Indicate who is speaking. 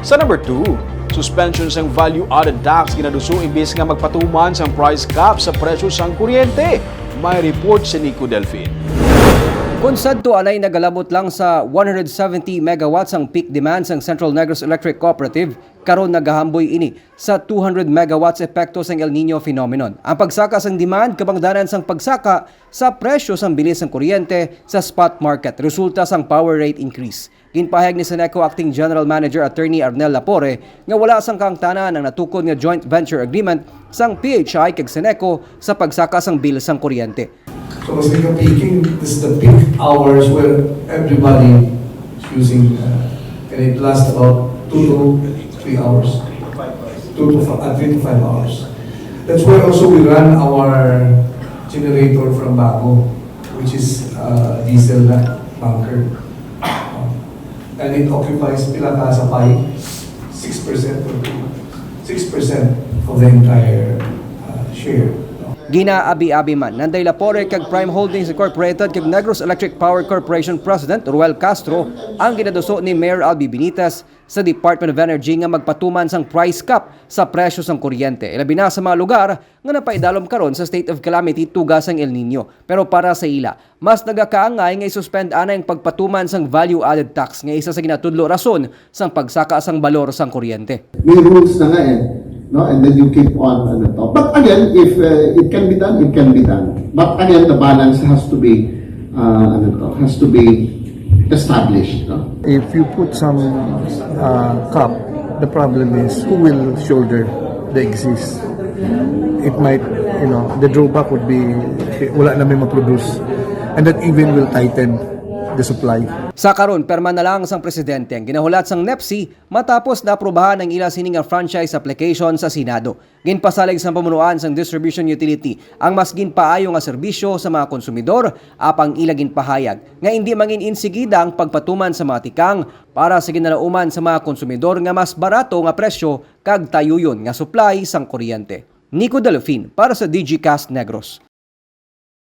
Speaker 1: Sa number 2, suspension sang value-added tax ginaduso imbes nga magpatuman sang price cap sa presyo sang kuryente. May report si Nico Delfin.
Speaker 2: Kung sadto alay nagalabot lang sa 170 megawatts ang peak demand sang Central Negros Electric Cooperative, karon nagahamboy ini sa 200 megawatts epekto sang El Nino phenomenon. Ang pagsaka sang demand kabangdanan sang pagsaka sa presyo sang bilis sang kuryente sa spot market resulta sang power rate increase. Ginpahayag ni Seneco Acting General Manager Attorney Arnel Lapore nga wala sang kangtanan ang natukod nga joint venture agreement sang PHI kag Seneco sa pagsaka sang bill sang kuryente.
Speaker 3: So as we are peaking, this is the peak hours where everybody is using, uh, and it lasts about two to three hours. Two to five, uh, three to five hours. That's why also we run our generator from Bago, which is uh, diesel bunker. And it occupies pila ka sa pie, six percent or six percent of the entire uh, share.
Speaker 2: Ginaabi-abi man, nanday Lapore kag Prime Holdings Incorporated kag Negros Electric Power Corporation President Ruel Castro ang ginaduso ni Mayor Albi Benitez sa Department of Energy nga magpatuman sang price cap sa presyo sang kuryente. Ilabi na sa mga lugar nga napaidalom karon sa state of calamity tugas ang El Nino. Pero para sa ila, mas nagakaangay nga isuspend ana ang pagpatuman sang value added tax nga isa sa ginatudlo rason sang pagsaka sang balor sang kuryente.
Speaker 4: may rules na nga eh. No? And then you keep on ano to. But again, if uh, it can be done, it can be done. But again, the balance has to be uh, ano to, has to be established. No?
Speaker 5: if you put some uh, cup, the problem is who will shoulder the exist. It might, you know, the drawback would be wala na may ma-produce. And that even will tighten the supply.
Speaker 2: Sa karon perma na lang sang presidente ang ginahulat sang NEPSI matapos na aprobahan ang ila sining nga franchise application sa Senado. Ginpasalig sang pamunuan sang distribution utility ang mas ginpaayo nga serbisyo sa mga konsumidor apang ila ginpahayag nga hindi mangin insigida ang pagpatuman sa mga tikang para sa ginalauman sa mga konsumidor nga mas barato nga presyo kag tayuyon nga supply sang kuryente. Nico Delfin para sa DGCast Negros.